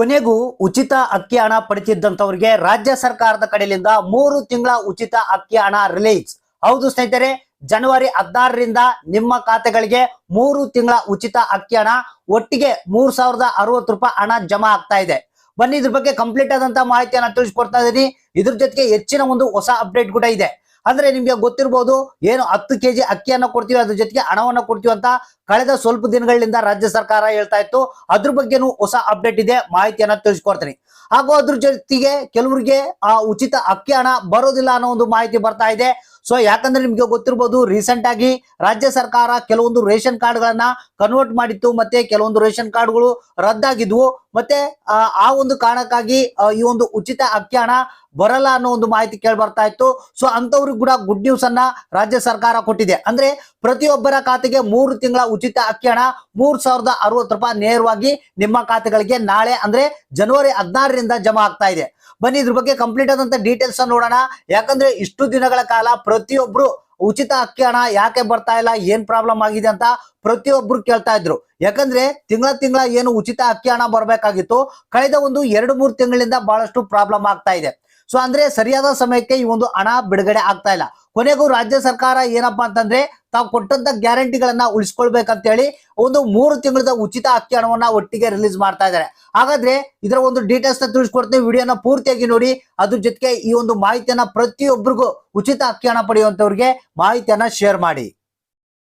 ಕೊನೆಗೂ ಉಚಿತ ಅಕ್ಕಿ ಹಣ ಪಡಿತಿದ್ದಂಥವ್ರಿಗೆ ರಾಜ್ಯ ಸರ್ಕಾರದ ಕಡೆಯಿಂದ ಮೂರು ತಿಂಗಳ ಉಚಿತ ಅಕ್ಕಿ ಹಣ ರಿಲೀಸ್. ಹೌದು ಸ್ನೇಹಿತರೆ, ಜನವರಿ ಹದಿನಾರರಿಂದ ನಿಮ್ಮ ಖಾತೆಗಳಿಗೆ ಮೂರು ತಿಂಗಳ ಉಚಿತ ಅಕ್ಕಿ ಹಣ, ಒಟ್ಟಿಗೆ ಮೂರ್ ಸಾವಿರದ ಅರವತ್ತು ರೂಪಾಯಿ ಹಣ ಜಮಾ ಆಗ್ತಾ ಇದೆ. ಬನ್ನಿ ಇದ್ರ ಬಗ್ಗೆ ಕಂಪ್ಲೀಟ್ ಆದಂತ ಮಾಹಿತಿಯನ್ನು ತಿಳಿಸ್ಕೊಡ್ತಾ ಇದ್ದೀನಿ. ಇದ್ರ ಜೊತೆಗೆ ಹೆಚ್ಚಿನ ಒಂದು ಹೊಸ ಅಪ್ಡೇಟ್ ಕೂಡ ಇದೆ. ಅಂದ್ರೆ ನಿಮ್ಗೆ ಗೊತ್ತಿರ್ಬೋದು ಏನು ಹತ್ತು ಕೆಜಿ ಅಕ್ಕಿಯನ್ನು ಕೊಡ್ತೀವಿ, ಅದ್ರ ಜೊತೆಗೆ ಹಣವನ್ನು ಕೊಡ್ತೀವಿ ಅಂತ ಕಳೆದ ಸ್ವಲ್ಪ ದಿನಗಳಿಂದ ರಾಜ್ಯ ಸರ್ಕಾರ ಹೇಳ್ತಾ ಇತ್ತು. ಅದ್ರ ಬಗ್ಗೆನೂ ಹೊಸ ಅಪ್ಡೇಟ್ ಇದೆ, ಮಾಹಿತಿಯನ್ನ ತಿಳಿಸ್ಕೊಡ್ತೀನಿ. ಹಾಗೂ ಅದ್ರ ಜೊತೆಗೆ ಕೆಲವರಿಗೆ ಆ ಉಚಿತ ಅಕ್ಕಿ ಹಣ ಬರೋದಿಲ್ಲ ಅನ್ನೋ ಒಂದು ಮಾಹಿತಿ ಬರ್ತಾ ಇದೆ. ಸೊ ಯಾಕಂದ್ರೆ ನಿಮ್ಗೆ ಗೊತ್ತಿರ್ಬೋದು ರೀಸೆಂಟ್ ಆಗಿ ರಾಜ್ಯ ಸರ್ಕಾರ ಕೆಲವೊಂದು ರೇಷನ್ ಕಾರ್ಡ್ಗಳನ್ನ ಕನ್ವರ್ಟ್ ಮಾಡಿತ್ತು ಮತ್ತೆ ಕೆಲವೊಂದು ರೇಷನ್ ಕಾರ್ಡ್ಗಳು ರದ್ದಾಗಿದ್ವು ಮತ್ತೆ ಆ, ಒಂದು ಕಾರಣಕ್ಕಾಗಿ ಈ ಒಂದು ಉಚಿತ ಹಣ ಬರಲ್ಲ ಅನ್ನೋ ಒಂದು ಮಾಹಿತಿ ಕೇಳಿ ಬರ್ತಾ ಇತ್ತು. ಸೊ ಅಂತವ್ರಿಗೂ ಕೂಡ ಗುಡ್ ನ್ಯೂಸ್ ಅನ್ನ ರಾಜ್ಯ ಸರ್ಕಾರ ಕೊಟ್ಟಿದೆ. ಅಂದ್ರೆ ಪ್ರತಿಯೊಬ್ಬರ ಖಾತೆಗೆ ಮೂರು ತಿಂಗಳ ಉಚಿತ ಹಣ ಮೂರ್ ಸಾವಿರದ ಅರವತ್ತು ರೂಪಾಯಿ ನೇರವಾಗಿ ನಿಮ್ಮ ಖಾತೆಗಳಿಗೆ ನಾಳೆ ಅಂದ್ರೆ ಜನವರಿ ಹದಿನಾರರಿಂದ ಜಮಾ ಆಗ್ತಾ ಇದೆ. ಬನ್ನಿ ಇದ್ರ ಬಗ್ಗೆ ಕಂಪ್ಲೀಟ್ ಆದಂತ ಡೀಟೇಲ್ಸ್ ನೋಡೋಣ. ಯಾಕಂದ್ರೆ ಇಷ್ಟು ದಿನಗಳ ಕಾಲ ಪ್ರತಿಯೊಬ್ರು ಉಚಿತ ಅಕ್ಕಿ ಹಣ ಯಾಕೆ ಬರ್ತಾ ಇಲ್ಲ, ಏನ್ ಪ್ರಾಬ್ಲಮ್ ಆಗಿದೆ ಅಂತ ಪ್ರತಿಯೊಬ್ರು ಕೇಳ್ತಾ ಇದ್ರು. ಯಾಕಂದ್ರೆ ತಿಂಗಳ ತಿಂಗಳ ಏನು ಉಚಿತ ಅಕ್ಕಿ ಹಣ ಬರ್ಬೇಕಾಗಿತ್ತು. ಕಳೆದ ಒಂದು ಎರಡು ಮೂರು ತಿಂಗಳಿಂದ ಬಹಳಷ್ಟು ಪ್ರಾಬ್ಲಮ್ ಆಗ್ತಾ ಇದೆ. ಸೊ ಅಂದ್ರೆ ಸರಿಯಾದ ಸಮಯಕ್ಕೆ ಈ ಒಂದು ಹಣ ಬಿಡುಗಡೆ ಆಗ್ತಾ ಇಲ್ಲ. ಕೊನೆಗೂ ರಾಜ್ಯ ಸರ್ಕಾರ ಏನಪ್ಪಾ ಅಂತಂದ್ರೆ ತಾವು ಕೊಟ್ಟಂತ ಗ್ಯಾರಂಟಿಗಳನ್ನ ಉಳಿಸ್ಕೊಳ್ಬೇಕಂತೇಳಿ ಒಂದು ಮೂರು ತಿಂಗಳದ ಉಚಿತ ಅಕ್ಕಿ ಹಣವನ್ನ ಒಟ್ಟಿಗೆ ರಿಲೀಸ್ ಮಾಡ್ತಾ ಇದ್ದಾರೆ. ಹಾಗಾದ್ರೆ ಇದರ ಒಂದು ಡೀಟೇಲ್ಸ್ನ ತಿಳಿಸ್ಕೊಡ್ತೀನಿ. ವಿಡಿಯೋನ ಪೂರ್ತಿಯಾಗಿ ನೋಡಿ. ಅದ್ರ ಜೊತೆಗೆ ಈ ಒಂದು ಮಾಹಿತಿಯನ್ನ ಪ್ರತಿಯೊಬ್ಬರಿಗೂ ಉಚಿತ ಅಕ್ಕಿ ಹಣ ಪಡೆಯುವಂತವ್ರಿಗೆ ಮಾಹಿತಿಯನ್ನ ಶೇರ್ ಮಾಡಿ.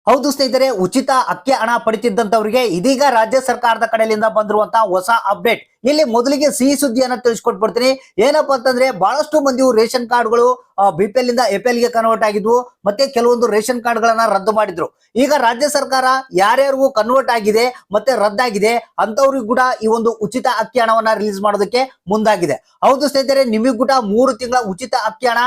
ಹೌದು ಸ್ನೇಹಿತರೆ, ಉಚಿತ ಅಕ್ಕಿ ಹಣ ಪಡಿತಿದ್ದಂತವ್ರಿಗೆ ಇದೀಗ ರಾಜ್ಯ ಸರ್ಕಾರದ ಕಡೆಯಿಂದ ಬಂದಿರುವಂತಹ ಹೊಸ ಅಪ್ಡೇಟ್ ಇಲ್ಲಿ ಮೊದಲಿಗೆ ಸಿಹಿ ಸುದ್ದಿಯನ್ನ ತಿಳಿಸ್ಕೊಟ್ಬಿಡ್ತೀನಿ. ಏನಪ್ಪಾ ಅಂತಂದ್ರೆ ಬಹಳಷ್ಟು ಮಂದಿ ರೇಷನ್ ಕಾರ್ಡ್ಗಳು ಬಿ ಪಿ ಇಂದ ಎ ಪಿ ಎಲ್ಗೆ ಕನ್ವರ್ಟ್ ಆಗಿದ್ವು. ಮತ್ತೆ ಕೆಲವೊಂದು ರೇಷನ್ ಕಾರ್ಡ್ ಗಳನ್ನ ರದ್ದು ಮಾಡಿದ್ರು. ಈಗ ರಾಜ್ಯ ಸರ್ಕಾರ ಯಾರ್ಯಾರಿಗೂ ಕನ್ವರ್ಟ್ ಆಗಿದೆ ಮತ್ತೆ ರದ್ದಾಗಿದೆ ಅಂತವ್ರಿಗೂ ಕೂಡ ಈ ಒಂದು ಉಚಿತ ಅಕ್ಕಿ ಹಣವನ್ನ ರಿಲೀಸ್ ಮಾಡೋದಕ್ಕೆ ಮುಂದಾಗಿದೆ. ಹೌದು ಸ್ನೇಹಿತರೆ, ನಿಮಗೂ ಕೂಡ ಮೂರು ತಿಂಗಳ ಉಚಿತ ಅಕ್ಕಿ ಹಣ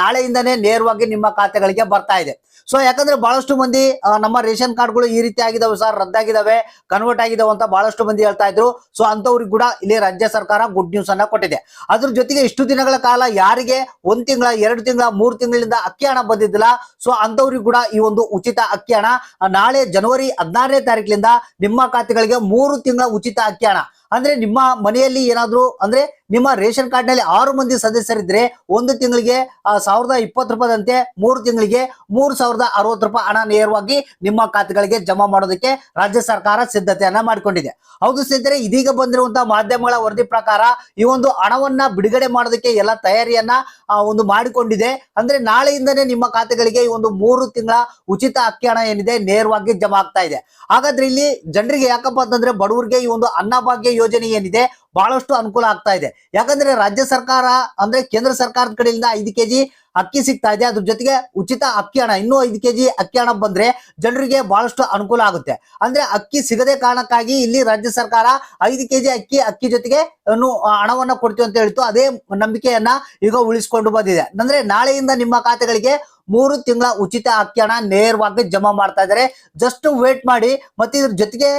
ನಾಳೆಯಿಂದನೇ ನೇರವಾಗಿ ನಿಮ್ಮ ಖಾತೆಗಳಿಗೆ ಬರ್ತಾ ಇದೆ. ಸೊ ಯಾಕಂದ್ರೆ ಬಹಳಷ್ಟು ಮಂದಿ ನಮ್ಮ ರೇಷನ್ ಕಾರ್ಡ್ಗಳು ಈ ರೀತಿ ಆಗಿದಾವೆ ಸರ್, ರದ್ದಾಗಿದಾವೆ ಕನ್ವರ್ಟ್ ಆಗಿದಾವೆ ಅಂತ ಬಹಳಷ್ಟು ಮಂದಿ ಹೇಳ್ತಾ ಇದ್ರು. ಸೊ ಅಂತವ್ರಿಗೆ ಕೂಡ ಇಲ್ಲಿ ರಾಜ್ಯ ಸರ್ಕಾರ ಗುಡ್ ನ್ಯೂಸ್ ಅನ್ನ ಕೊಟ್ಟಿದೆ. ಅದ್ರ ಜೊತೆಗೆ ಇಷ್ಟು ದಿನಗಳ ಕಾಲ ಯಾರಿಗೆ ಒಂದ್ ತಿಂಗಳ, ಎರಡು ತಿಂಗಳ, ಮೂರು ತಿಂಗಳಿಂದ ಅಕ್ಕಿ ಹಣ ಬಂದಿದ್ದಿಲ್ಲ ಸೊ ಅಂತವ್ರಿಗೆ ಕೂಡ ಈ ಒಂದು ಉಚಿತ ಅಕ್ಕಿ ಹಣ, ನಾಳೆ ಜನವರಿ ಹದಿನಾರನೇ ತಾರೀಕಿನಿಂದ ನಿಮ್ಮ ಖಾತೆಗಳಿಗೆ ಮೂರು ತಿಂಗಳ ಉಚಿತ ಅಕ್ಕಿ ಅಂದ್ರೆ ನಿಮ್ಮ ಮನೆಯಲ್ಲಿ ಏನಾದ್ರು, ಅಂದ್ರೆ ನಿಮ್ಮ ರೇಷನ್ ಕಾರ್ಡ್ನಲ್ಲಿ ಆರು ಮಂದಿ ಸದಸ್ಯರಿದ್ರೆ ಒಂದು ತಿಂಗಳಿಗೆ ಸಾವಿರದ ಇಪ್ಪತ್ತು ರೂಪಾಯಿದಂತೆ ಮೂರು ತಿಂಗಳಿಗೆ ಮೂರು ಸಾವಿರದ ಅರವತ್ತು ರೂಪಾಯಿ ಹಣ ನೇರವಾಗಿ ನಿಮ್ಮ ಖಾತೆಗಳಿಗೆ ಜಮಾ ಮಾಡೋದಕ್ಕೆ ರಾಜ್ಯ ಸರ್ಕಾರ ಸಿದ್ಧತೆಯನ್ನ ಮಾಡಿಕೊಂಡಿದೆ. ಹೌದು ಸ್ನೇಹಿತರೆ, ಇದೀಗ ಬಂದಿರುವಂತಹ ಮಾಧ್ಯಮಗಳ ವರದಿ ಪ್ರಕಾರ ಈ ಒಂದು ಹಣವನ್ನ ಬಿಡುಗಡೆ ಮಾಡೋದಕ್ಕೆ ಎಲ್ಲ ತಯಾರಿಯನ್ನ ಒಂದು ಮಾಡಿಕೊಂಡಿದೆ. ಅಂದ್ರೆ ನಾಳೆಯಿಂದನೇ ನಿಮ್ಮ ಖಾತೆಗಳಿಗೆ ಈ ಒಂದು ಮೂರು ತಿಂಗಳ ಉಚಿತ ಅಕ್ಕಿ ಹಣ ಏನಿದೆ ನೇರವಾಗಿ ಜಮಾ ಆಗ್ತಾ ಇದೆ. ಹಾಗಾದ್ರೆ ಇಲ್ಲಿ ಜನರಿಗೆ ಯಾಕಪ್ಪ ಅಂತಂದ್ರೆ ಬಡವರಿಗೆ ಈ ಒಂದು ಅನ್ನಭಾಗ್ಯ ಯೋಜನೆ ಏನಿದೆ ಬಹಳಷ್ಟು ಅನುಕೂಲ ಆಗ್ತಾ ಇದೆ. ಯಾಕಂದ್ರೆ ರಾಜ್ಯ ಸರ್ಕಾರ ಅಂದ್ರೆ ಕೇಂದ್ರ ಸರ್ಕಾರದ ಕಡೆಯಿಂದ ಐದು ಕೆಜಿ ಅಕ್ಕಿ ಸಿಗ್ತಾ ಇದೆ. ಅದ್ರ ಜೊತೆಗೆ ಉಚಿತ ಅಕ್ಕಿ ಹಣ, ಇನ್ನೂ ಐದು ಕೆಜಿ ಅಕ್ಕಿ ಹಣ ಬಂದ್ರೆ ಜನರಿಗೆ ಬಹಳಷ್ಟು ಅನುಕೂಲ ಆಗುತ್ತೆ. ಅಂದ್ರೆ ಅಕ್ಕಿ ಸಿಗದೆ ಕಾರಣಕ್ಕಾಗಿ ಇಲ್ಲಿ ರಾಜ್ಯ ಸರ್ಕಾರ ಐದು ಕೆಜಿ ಅಕ್ಕಿ ಅಕ್ಕಿ ಜೊತೆಗೆ ಹಣವನ್ನು ಕೊಡ್ತೀವಿ ಅಂತ ಹೇಳಿತ್ತು ಅದೇ ನಂಬಿಕೆಯನ್ನ ಈಗ ಉಳಿಸ್ಕೊಂಡು ಬಂದಿದೆ. ಅಂದ್ರೆ ನಾಳೆಯಿಂದ ನಿಮ್ಮ ಖಾತೆಗಳಿಗೆ ಮೂರು ತಿಂಗಳ ಉಚಿತ ಅಕ್ಕಿ ಹಣ ನೇರವಾಗಿ ಜಮಾ ಮಾಡ್ತಾ ಇದ್ದಾರೆ. ಜಸ್ಟ್ ವೇಟ್ ಮಾಡಿ. ಮತ್ತೆ ಇದ್ರ ಜೊತೆಗೆ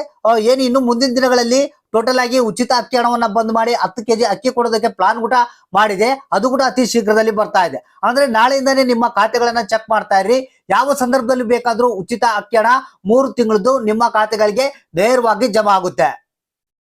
ಏನು ಇನ್ನು ಮುಂದಿನ ದಿನಗಳಲ್ಲಿ ಟೋಟಲ್ ಆಗಿ ಉಚಿತ ಅಕ್ಕಿ ಹಣವನ್ನ ಬಂದ್ ಮಾಡಿ ಹತ್ತು ಕೆಜಿ ಅಕ್ಕಿ ಕೊಡೋದಕ್ಕೆ ಪ್ಲಾನ್ ಕೂಡ ಮಾಡಿದೆ. ಅದು ಕೂಡ ಅತಿ ಶೀಘ್ರದಲ್ಲಿ ಬರ್ತಾ ಇದೆ. ಅಂದ್ರೆ ನಾಳೆಯಿಂದಾನೇ ನಿಮ್ಮ ಖಾತೆಗಳನ್ನ ಚೆಕ್ ಮಾಡ್ತಾ ಇರಿ ಯಾವ ಸಂದರ್ಭದಲ್ಲಿ ಬೇಕಾದ್ರೂ ಉಚಿತ ಅಕ್ಕಿ ಹಣ ಮೂರು ತಿಂಗಳದ್ದು ನಿಮ್ಮ ಖಾತೆಗಳಿಗೆ ನೇರವಾಗಿ ಜಮಾ ಆಗುತ್ತೆ.